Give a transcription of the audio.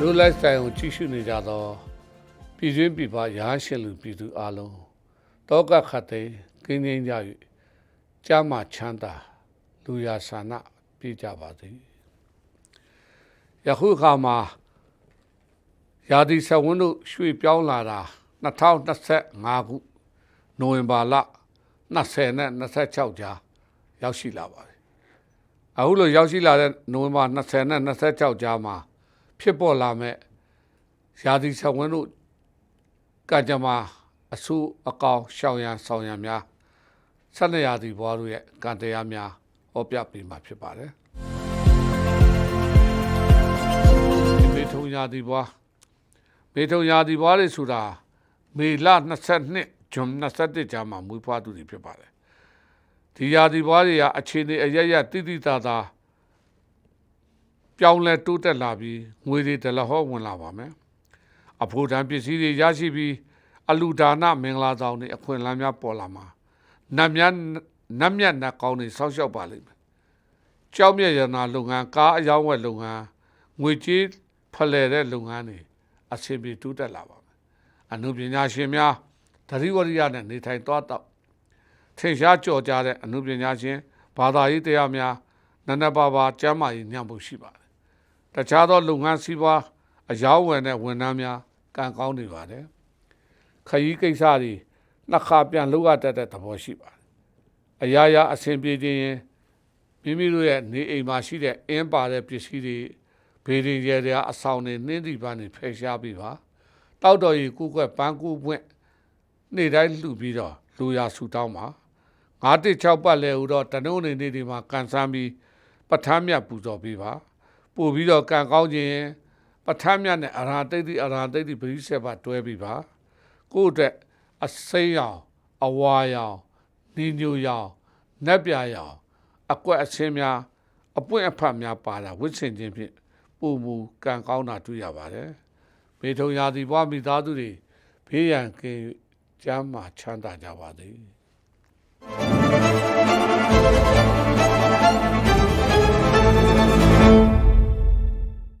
တို့လိုက်ဆိုင်ကိုကြည့်ရှုနေကြသောပြည်တွင်းပြည်ပရာရှင်လူပြည်သူအလုံးတောကခတ်သိမ်းကင်းငင်းကြ၍ကြာမှချမ်းသာလူရာဆန္ဒပြည့်ကြပါသည်ယခုအခါမှာရာသီဆက်ဝန်းတို့ရွှေ့ပြောင်းလာတာ2025ခုနိုဝင်ဘာလ20နဲ့26ကြားရောက်ရှိလာပါတယ်အခုလိုရောက်ရှိလာတဲ့နိုဝင်ဘာ20နဲ့26ကြားမှာ ဖြစ်ပေါ်လာမဲ့ရာသီဆက်ဝန်းတို့ကကြမ္မာအဆူအကောင်ရှောင်ရန်ဆောင်ရန်များဆက်လက်ရာသီဘွားတို့ရဲ့ကံတရားများဟောပြပေးမှာဖြစ်ပါတယ်ဒီမေထုံရာသီဘွားမေထုံရာသီဘွားတွေဆိုတာမေလ22ဂျွန်21ကြားမှာမွေးဖွားသူတွေဖြစ်ပါတယ်ဒီရာသီဘွားတွေကအခြေအနေအရရတိတိတသာ ပြောင်းလဲတိုးတက်လာပြီးငွေတွေတလဟောဝင်လာပါမယ်အဖို့တန်ပစ္စည်းတွေရရှိပြီးအလူဒါနမင်္ဂလာဆောင်တွေအခွင့်အလမ်းများပေါ်လာမှာနတ်မြတ်နတ်မြတ်နတ်ကောင်းတွေဆောက်ရှောက်ပါလိမ့်မယ်ကြောက်မြတ်ရနာလုပ်ငန်းကားအယောင်းဝယ်လုပ်ငန်းငွေကြေးဖလှယ်တဲ့လုပ်ငန်းတွေအဆင်ပြေတိုးတက်လာပါမယ်အနုပညာရှင်များသတိဝရိယနဲ့နေထိုင်သွားတော့ထင်ရှားကြော်ကြတဲ့အနုပညာရှင်ဘာသာရေးတရားများနန္ဒပါပါကျမ်းမာရေးညံ့ဖို့ရှိပါတယ် တခြားသောလုပ်ငန်းစည်းပွားအယောင်းဝယ်တဲ့ဝန်ထမ်းများကံကောင်းနေပါတယ်ခရီးကိစ္စတွေနှစ်ခါပြန်လုပ်ရတတ်တဲ့သဘောရှိပါတယ်အရာရာအဆင်ပြေခြင်းရင်မိမိတို့ရဲ့နေအိမ်မှာရှိတဲ့အင်းပါတဲ့ပစ္စည်းတွေဘေးရင်ရဲတွေအဆောင်တွေနှင်းဒီပန်းတွေဖယ်ရှားပြီးပါတောက်တော်ရီကုကွက်ပန်းကူပွင့်နေ့တိုင်းလှူပြီးတော့လူရဆူတောင်းပါ916ပတ်လဲဟူတော့တနုံနေနေ့ဒီမှာကန်ဆန်းပြီးပဋ္ဌာန်းမြတ်ပူဇော်ပေးပါ ပို့ပြီးတော့ကံကောင်းခြင်းပဋ္ဌာန်းမြတ်နဲ့အရာတိတ်တိအရာတိတ်တိပရိစ္ဆေပါတွဲပြီးပါကိုယ့်အတွက်အစိမ်းရောင်အဝါရောင်နေညိုရောင်နက်ပြရောင်အကွက်အချင်းများအပွင့်အဖတ်များပါတာဝိဆင်ခြင်းဖြင့်ပုံမူကံကောင်းတာတွေ့ရပါတယ်မေထုံရာသီဘွားမိသားစုတွေဘေးရန်ကင်းကျမ်းမာချမ်းသာကြပါသည်